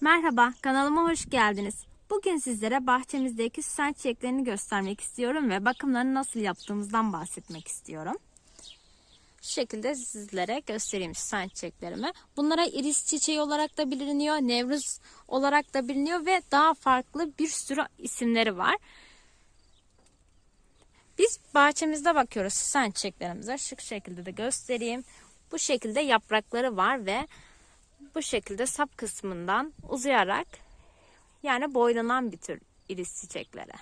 Merhaba, kanalıma hoş geldiniz. Bugün sizlere bahçemizdeki süsen çiçeklerini göstermek istiyorum ve bakımlarını nasıl yaptığımızdan bahsetmek istiyorum. Şu şekilde sizlere göstereyim süsen çiçeklerimi. Bunlara iris çiçeği olarak da biliniyor, nevruz olarak da biliniyor ve daha farklı bir sürü isimleri var. Biz bahçemizde bakıyoruz süsen çiçeklerimize. Şu şekilde de göstereyim. Bu şekilde yaprakları var ve bu şekilde sap kısmından uzayarak yani boylanan bir tür iris çiçekleri.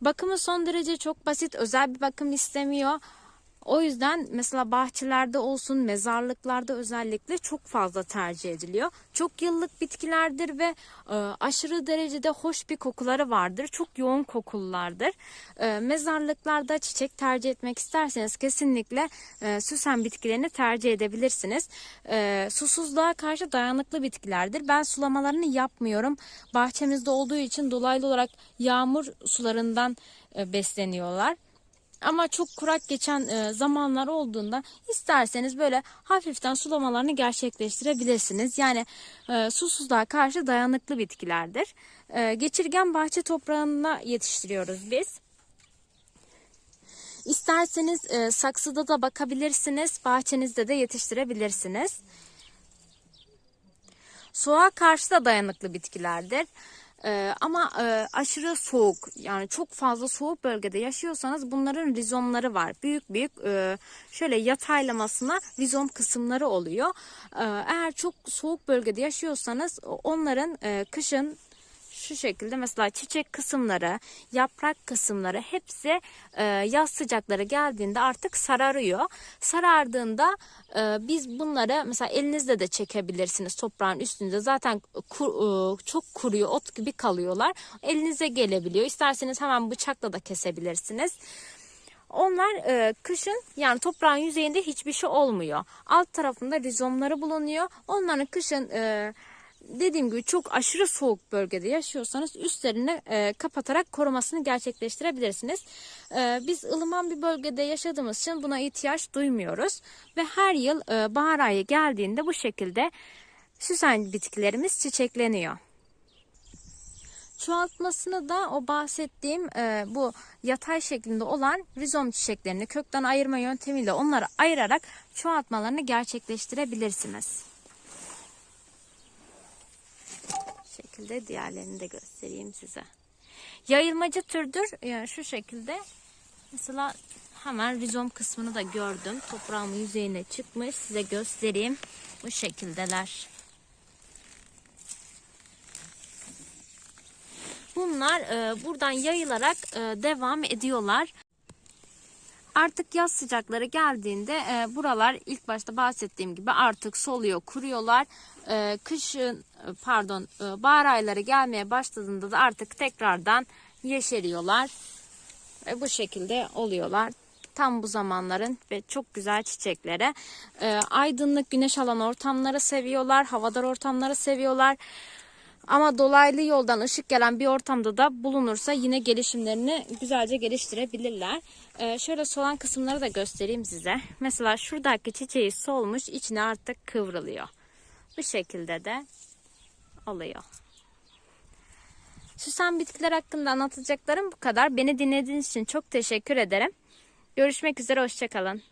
Bakımı son derece çok basit, özel bir bakım istemiyor. O yüzden mesela bahçelerde olsun, mezarlıklarda özellikle çok fazla tercih ediliyor. Çok yıllık bitkilerdir ve e, aşırı derecede hoş bir kokuları vardır. Çok yoğun kokululardır. E, mezarlıklarda çiçek tercih etmek isterseniz kesinlikle e, süsen bitkilerini tercih edebilirsiniz. E, susuzluğa karşı dayanıklı bitkilerdir. Ben sulamalarını yapmıyorum. Bahçemizde olduğu için dolaylı olarak yağmur sularından e, besleniyorlar. Ama çok kurak geçen e, zamanlar olduğunda isterseniz böyle hafiften sulamalarını gerçekleştirebilirsiniz. Yani e, susuzluğa karşı dayanıklı bitkilerdir. E, geçirgen bahçe toprağında yetiştiriyoruz biz. İsterseniz e, saksıda da bakabilirsiniz, bahçenizde de yetiştirebilirsiniz. Soğuğa karşı da dayanıklı bitkilerdir. Ee, ama e, aşırı soğuk yani çok fazla soğuk bölgede yaşıyorsanız bunların rizomları var. Büyük büyük e, şöyle yataylamasına rizom kısımları oluyor. Ee, eğer çok soğuk bölgede yaşıyorsanız onların e, kışın şu şekilde mesela çiçek kısımları, yaprak kısımları hepsi e, yaz sıcakları geldiğinde artık sararıyor. Sarardığında e, biz bunları mesela elinizle de çekebilirsiniz toprağın üstünde. Zaten kur, e, çok kuruyor, ot gibi kalıyorlar. Elinize gelebiliyor. İsterseniz hemen bıçakla da kesebilirsiniz. Onlar e, kışın yani toprağın yüzeyinde hiçbir şey olmuyor. Alt tarafında rizomları bulunuyor. Onların kışın e, dediğim gibi çok aşırı soğuk bölgede yaşıyorsanız üstlerini e, kapatarak korumasını gerçekleştirebilirsiniz. E, biz ılıman bir bölgede yaşadığımız için buna ihtiyaç duymuyoruz ve her yıl e, bahar ayı geldiğinde bu şekilde süsen bitkilerimiz çiçekleniyor. Çoğaltmasını da o bahsettiğim e, bu yatay şeklinde olan rizom çiçeklerini kökten ayırma yöntemiyle onları ayırarak çoğaltmalarını gerçekleştirebilirsiniz. Şekilde diğerlerini de göstereyim size. Yayılmacı türdür. Yani şu şekilde mesela hemen rizom kısmını da gördüm. Toprağımın yüzeyine çıkmış. Size göstereyim. Bu şekildeler. Bunlar e, buradan yayılarak e, devam ediyorlar. Artık yaz sıcakları geldiğinde e, buralar ilk başta bahsettiğim gibi artık soluyor, kuruyorlar. E, kışın pardon e, bahar ayları gelmeye başladığında da artık tekrardan yeşeriyorlar. Ve bu şekilde oluyorlar. Tam bu zamanların ve çok güzel çiçeklere. E, aydınlık güneş alan ortamları seviyorlar. Havadar ortamları seviyorlar. Ama dolaylı yoldan ışık gelen bir ortamda da bulunursa yine gelişimlerini güzelce geliştirebilirler. Ee, şöyle solan kısımları da göstereyim size. Mesela şuradaki çiçeği solmuş içine artık kıvrılıyor. Bu şekilde de oluyor. Süsen bitkiler hakkında anlatacaklarım bu kadar. Beni dinlediğiniz için çok teşekkür ederim. Görüşmek üzere, hoşçakalın.